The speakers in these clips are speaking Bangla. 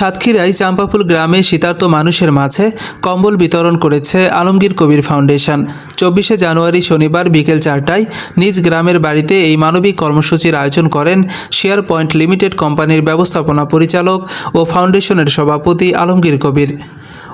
সাতক্ষীরায় চাম্পাফুল গ্রামে শীতার্ত মানুষের মাঝে কম্বল বিতরণ করেছে আলমগীর কবির ফাউন্ডেশন। চব্বিশে জানুয়ারি শনিবার বিকেল চারটায় নিজ গ্রামের বাড়িতে এই মানবিক কর্মসূচির আয়োজন করেন শেয়ার পয়েন্ট লিমিটেড কোম্পানির ব্যবস্থাপনা পরিচালক ও ফাউন্ডেশনের সভাপতি আলমগীর কবির।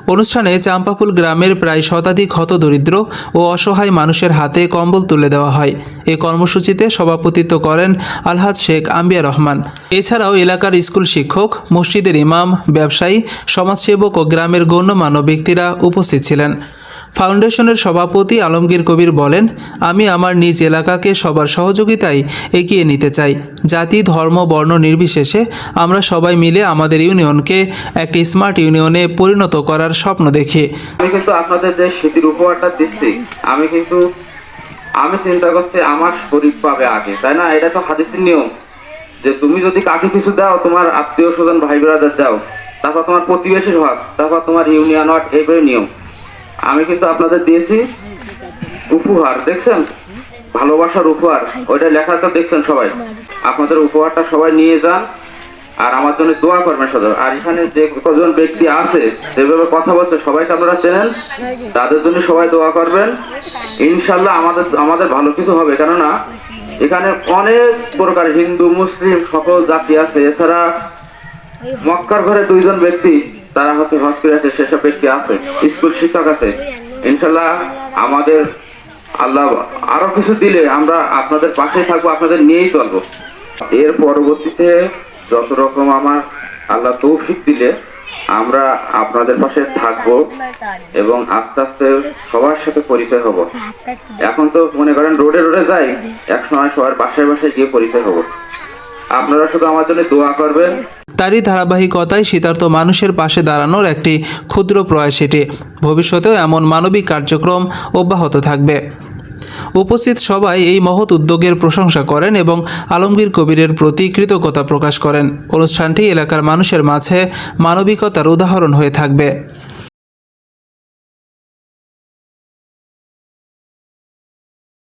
অনুষ্ঠানে চাম্পাফুল গ্রামের প্রায় শতাধিক হতদরিদ্র ও অসহায় মানুষের হাতে কম্বল তুলে দেওয়া হয়। এ কর্মসূচিতে সভাপতিত্ব করেন আলহাজ শেখ আম্বিয়া রহমান। এছাড়াও এলাকার স্কুল শিক্ষক, মসজিদের ইমাম, ব্যবসায়ী, সমাজসেবক ও গ্রামের গণ্যমান্য ব্যক্তিরা উপস্থিত ছিলেন। ফাউন্ডেশনের সভাপতি আলমগীর কবির বলেন, আমি আমার নিজ এলাকাকে সবার সহযোগিতায় এগিয়ে নিতে চাই। জাতি, ধর্ম, বর্ণ নির্বিশেষে আমরা সবাই মিলে আমাদের ইউনিয়নকে একটি স্মার্ট ইউনিয়নে পরিণত করার স্বপ্ন দেখি। আমি কিন্তু আপনাদের যে স্মৃতির উপহারটা দিচ্ছি, আমি কিন্তু, আমি চিন্তা করছি আমার শরীর পাবে আগে, তাই না? এটা তো হাদিসের নিয়ম, যে তুমি যদি কাকে কিছু দাও, তোমার আত্মীয় স্বজন ভাই ব্রাদার দাও, তারপর তোমার প্রতিবেশীর হক, তারপর তোমার ইউনিয়ন হক এইভাবে নিয়ম। আমি কিন্তু আপনাদের দিয়েছি উপহার, দেখছেন? ভালোবাসার উপহার। ওইটা লেখা তো দেখছেন সবাই। আপনাদের উপহারটা সবাই নিয়ে যান আর আমার জন্য দোয়া করবেন সদর। আর এখানে যে কজন ব্যক্তি আছে, যেভাবে কথা বলছে, সবাইকে আপনারা চেনেন। তাদের জন্য সবাই দোয়া করবেন। ইনশাল্লাহ আমাদের আমাদের ভালো কিছু হবে। কেননা, এখানে অনেক প্রকার হিন্দু, মুসলিম, সকল জাতি আছে। এছাড়া মক্কার ঘরে দুইজন ব্যক্তি তারা হচ্ছে করে আছে, সেসব ব্যক্তি আছে, স্কুল শিক্ষক আছে। ইনশাল্লাহ আমাদের আল্লাহ আরও কিছু দিলে আমরা আপনাদের পাশে থাকব, আপনাদের নিয়েই চলবো। এর পরবর্তীতে যত রকম আমার আল্লাহ তৌফিক দিলে আমরা আপনাদের পাশে থাকব এবং আস্তে আস্তে সবার সাথে পরিচয় হব। এখন তো মনে করেন রোডে রোডে যাই, এক সময় সবার বাসায় বাসায় গিয়ে পরিচয় হব। আপনারা শুধু আমার জন্য দোয়া করবেন তারই ধারাবাহিকতায় শীতার্থ মানুষের পাশে দাঁড়ানোর একটি ক্ষুদ্র প্রয়াস এটি ভবিষ্যতেও এমন মানবিক কার্যক্রম অব্যাহত থাকবে। উপস্থিত সবাই এই মহৎ উদ্যোগের প্রশংসা করেন এবং আলমগীর কবিরের প্রতি কৃতজ্ঞতা প্রকাশ করেন। অনুষ্ঠানটি এলাকার মানুষের মাঝে মানবিকতার উদাহরণ হয়ে থাকবে।